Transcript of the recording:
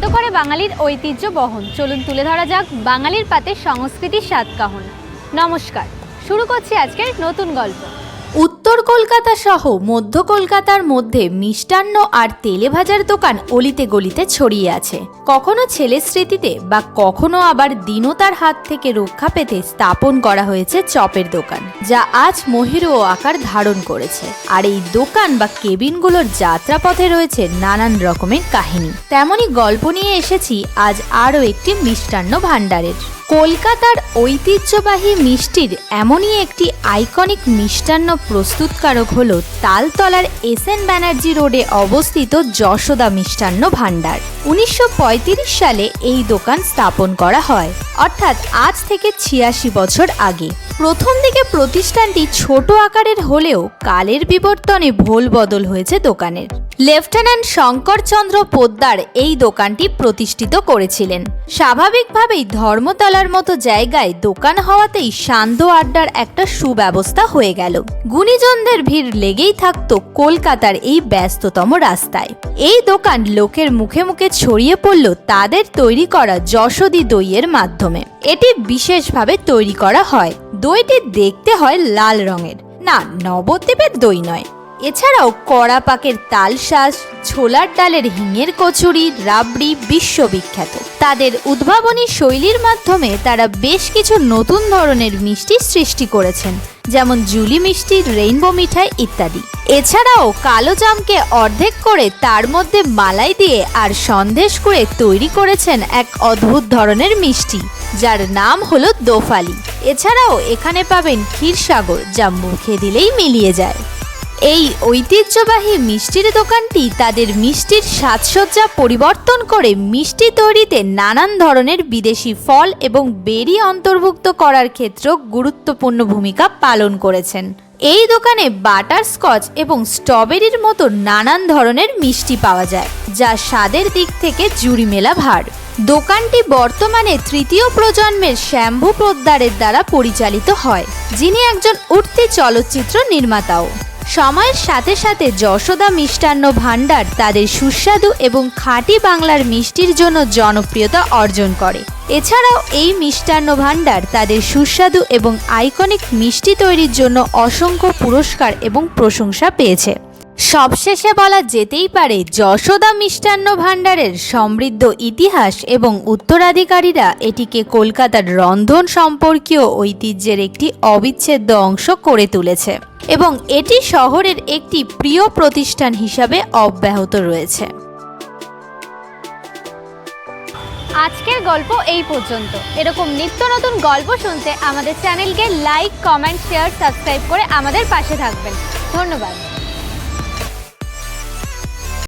বাধ্য করে বাঙালির ঐতিহ্য বহন। চলুন তুলে ধরা যাক বাঙালির পাতে সংস্কৃতির স্বাদ কাহন। নমস্কার, শুরু করছি আজকের নতুন গল্প। উত্তর কলকাতা সহ মধ্য কলকাতার মধ্যে মিষ্টান্ন আর তেলে ভাজার দোকান অলিতে গলিতে ছড়িয়ে আছে। কখনো ছেলের স্মৃতিতে বা কখনো আবার দীনতার হাত থেকে রক্ষা পেতে স্থাপন করা হয়েছে চপের দোকান, যা আজ মহিরও আকার ধারণ করেছে। আর এই দোকান বা কেবিনগুলোর যাত্রাপথে রয়েছে নানান রকমের কাহিনী। তেমনই গল্প নিয়ে এসেছি আজ আরও একটি মিষ্টান্ন ভাণ্ডারের। কলকাতার ঐতিহ্যবাহী মিষ্টির এমনই একটি আইকনিক মিষ্টান্ন প্রস্তুতকারক হল তালতলার এস এন ব্যানার্জি রোডে অবস্থিত যশোদা মিষ্টান্ন ভাণ্ডার। উনিশশো পঁয়ত্রিশ সালে এই দোকান স্থাপন করা হয়। অর্থাৎ আজ থেকে ছিয়াশি বছর আগে। প্রথম দিকে প্রতিষ্ঠানটি ছোট আকারের হলেও কালের বিবর্তনে ভোল বদল হয়েছে দোকানের। লেফটেন্যান্ট শঙ্করচন্দ্র পোদ্দার এই দোকানটি প্রতিষ্ঠিত করেছিলেন। স্বাভাবিকভাবেই ধর্মতলার মতো জায়গায় দোকান হওয়াতেই সান্ধ্য আড্ডার একটা সুব্যবস্থা হয়ে গেল। গুণীজনদের ভিড় লেগেই থাকতো কলকাতার এই ব্যস্ততম রাস্তায়। এই দোকান লোকের মুখে মুখে ছড়িয়ে পড়ল তাদের তৈরি করা যশোদি দইয়ের মাধ্যমে। এটি বিশেষভাবে তৈরি করা হয়। দইটি দেখতে হয় লাল রঙের। না, নবদ্বীপের দই নয়। এছাড়াও কড়া পাকের তালশাঁস ছোলার ডালের হিঙের কচুরি, রাবড়ি বিশ্ববিখ্যাত। তাদের উদ্ভাবনী শৈলীর মাধ্যমে তারা বেশ কিছু নতুন ধরনের মিষ্টি সৃষ্টি করেছেন, যেমন জুলি মিষ্টি, রেইনবো মিঠাই ইত্যাদি। এছাড়াও কালো জামকে অর্ধেক করে তার মধ্যে মালাই দিয়ে আর সন্দেশ করে তৈরি করেছেন এক অদ্ভুত ধরনের মিষ্টি, যার নাম হলো দোফালি। এছাড়াও এখানে পাবেন ক্ষীরসাগর, যা মুখে দিলেই মিলিয়ে যায়। এই ঐতিহ্যবাহী মিষ্টির দোকানটি তাদের মিষ্টির সাজসজ্জা পরিবর্তন করে মিষ্টি তৈরিতে নানান ধরনের বিদেশি ফল এবং বেরি অন্তর্ভুক্ত করার ক্ষেত্রেও গুরুত্বপূর্ণ ভূমিকা পালন করেছেন। এই দোকানে বাটার স্কচ এবং স্ট্রবেরির মতো নানান ধরনের মিষ্টি পাওয়া যায়, যা স্বাদের দিক থেকে জুড়ি মেলা ভার। দোকানটি বর্তমানে তৃতীয় প্রজন্মের শ্যাম্ভু পোদ্দারের দ্বারা পরিচালিত হয়, যিনি একজন উঠতি চলচ্চিত্র নির্মাতাও। সময়ের সাথে সাথে যশোদা মিষ্টান্ন ভাণ্ডার তাদের সুস্বাদু এবং খাঁটি বাংলার মিষ্টির জন্য জনপ্রিয়তা অর্জন করে। এছাড়াও এই মিষ্টান্ন ভাণ্ডার তাদের সুস্বাদু এবং আইকনিক মিষ্টি তৈরির জন্য অসংখ্য পুরস্কার এবং প্রশংসা পেয়েছে। সবশেষে বলা যেতেই পারে, যশোদা মিষ্টান্ন ভাণ্ডারের সমৃদ্ধ ইতিহাস এবং উত্তরাধিকারীরা এটিকে কলকাতার রন্ধন সম্পর্কীয় ঐতিহ্যের একটি অবিচ্ছেদ্য অংশ করে তুলেছে এবং এটি শহরের একটি প্রিয় প্রতিষ্ঠান হিসাবে অব্যাহত রয়েছে। আজকের গল্প এই পর্যন্ত। এরকম নিত্য নতুন গল্প শুনতে আমাদের চ্যানেলকে লাইক, কমেন্ট, শেয়ার, সাবস্ক্রাইব করে আমাদের পাশে থাকবেন। ধন্যবাদ।